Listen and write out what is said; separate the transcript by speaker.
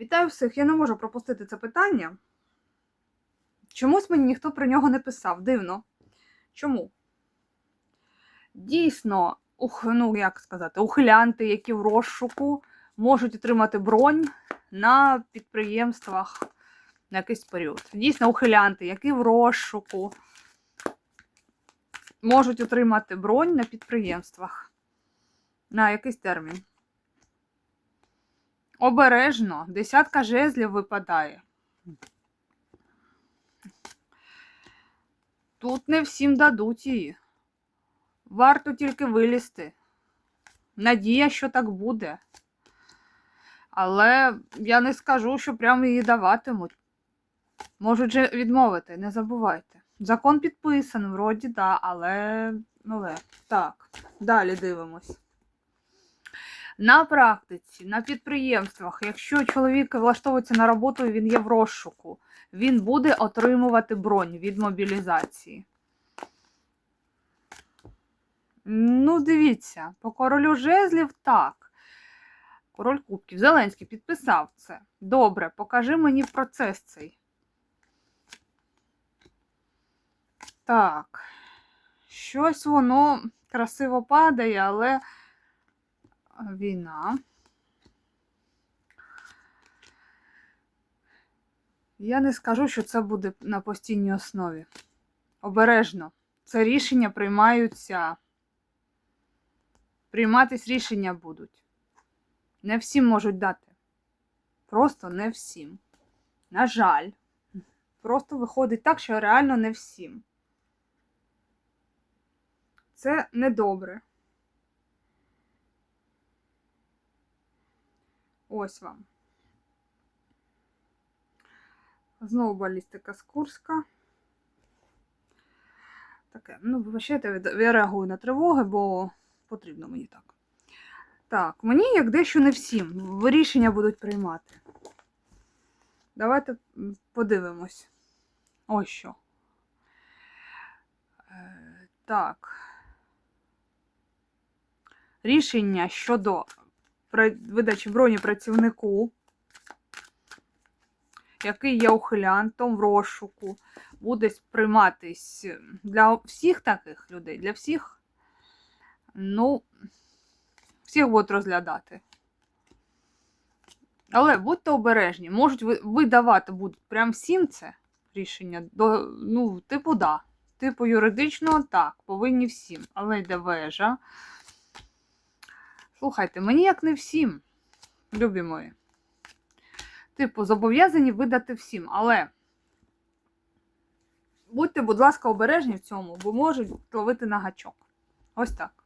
Speaker 1: Вітаю всіх! Я не можу пропустити це питання. Чомусь мені ніхто про нього не писав. Дивно. Чому? Дійсно, ух, ну як сказати, ухилянти, які в розшуку, можуть отримати бронь на підприємствах на якийсь період. Дійсно, ухилянти, які в розшуку, можуть отримати бронь на підприємствах на якийсь термін. Обережно, десятка жезлів випадає. Тут не всім дадуть її. Варто тільки вилізти. Надія, що так буде. Але я не скажу, що прямо її даватимуть. Можуть же відмовити, не забувайте. Закон підписаний, вроді, да, але. але. Так, далі дивимось. На практиці, на підприємствах, якщо чоловік влаштовується на роботу він є в розшуку, він буде отримувати бронь від мобілізації. Ну, дивіться, по королю жезлів так. Король Кубків. Зеленський підписав це. Добре, покажи мені процес цей. Так. Щось воно красиво падає, але війна. Я не скажу, що це буде на постійній основі. Обережно. Це рішення приймаються. Прийматись рішення будуть. Не всім можуть дати. Просто не всім. На жаль. Просто виходить так, що реально не всім. Це недобре. Ось вам. Знову балістика з Курська. Таке, ну, вибачайте, я реагую на тривоги, бо потрібно мені так. Так, мені як дещо не всім. Рішення будуть приймати. Давайте подивимось. Ось що. Е, так. Рішення щодо видачі броні працівнику, який є ухилянтом в розшуку, буде прийматись для всіх таких людей, для всіх, ну, всіх будуть розглядати. Але будьте обережні, можуть ви- видавати будуть прям всім це рішення. До, ну, типу, да. Типу, юридично так, повинні всім. Але йде вежа. Слухайте, мені як не всім, любі мої. Типу, зобов'язані видати всім, але будьте, будь ласка, обережні в цьому, бо можуть ловити на гачок. Ось так.